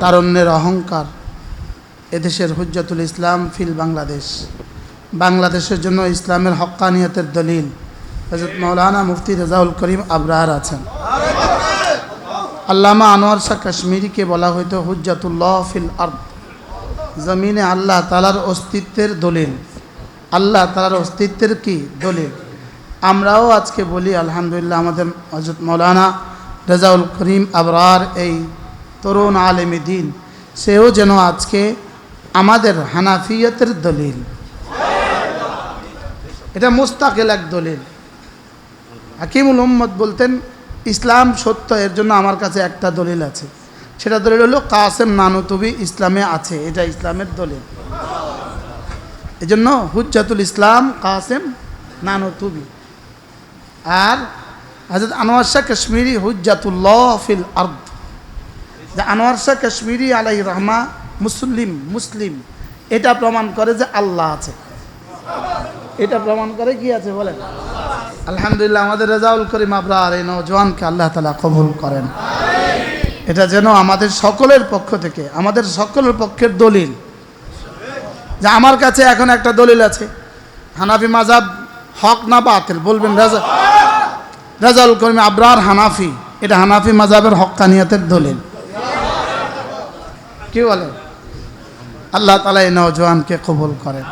তারণ্যের অহংকার। এদেশের হুজ্জাতুল ইসলাম ফিল বাংলাদেশ। বাংলাদেশের জন্য ইসলামের হক্কানিয়তের দলিল। হজরত মৌলানা মুফতি রেজাউল করিম আবরার আছেন। আল্লামা আনোয়ার শাহ কাশ্মীরিকে বলা হয়তো হুজ্জাতুল্লাহ ফিল আর্দ। জমিনে আল্লাহ তালার অস্তিত্বের দলিল। আল্লাহ তালার অস্তিত্বের কি দলিল? আমরাও আজকে বলি, আলহামদুলিল্লাহ, আমাদের হজরত মৌলানা রেজাউল করিম আবরার এই তরুণ আলেমী দিন, সেও যেন আজকে আমাদের হানাফিয়তের দলিল। এটা মুস্তাকিল এক দলিল। হাকিমুল উম্মদ বলতেন, ইসলাম সত্য, এর জন্য আমার কাছে একটা দলিল আছে। সেটা দলিল হলো, কাসেম নানুতবি ইসলামে আছে, এটা ইসলামের দলিল। এজন্য হুজ্জাতুল ইসলাম, কাসেম নানুতুবি। আর হাজরত আনোয়ার শাহ কাশ্মীরি, হুজ্জাতুল্লাহ ফিল আর্দ। যে আনোয়ার শাহ কাশ্মীরি আলাই রহমা মুসলিম মুসলিম। এটা প্রমাণ করে যে আল্লাহ আছে। এটা প্রমাণ করে কি আছে বলেন? আলহামদুলিল্লাহ, আমাদের রেজাউল করিম আবরার এই নজওয়ানকে আল্লাহ তালা কবুল করেন। এটা যেন আমাদের সকলের পক্ষ থেকে, আমাদের সকলের পক্ষের দলিল। যে আমার কাছে এখন একটা দলিল আছে। হানাফি মাজাব হক না বাতিল, বলবেন রাজা রাজাউল করিম আবরার হানাফি। এটা হানাফি মাজাবের হক্কানিয়তের দলিল। কি বলে? আল্লাহ তালা এই নজওয়ানকে কবুল করেন।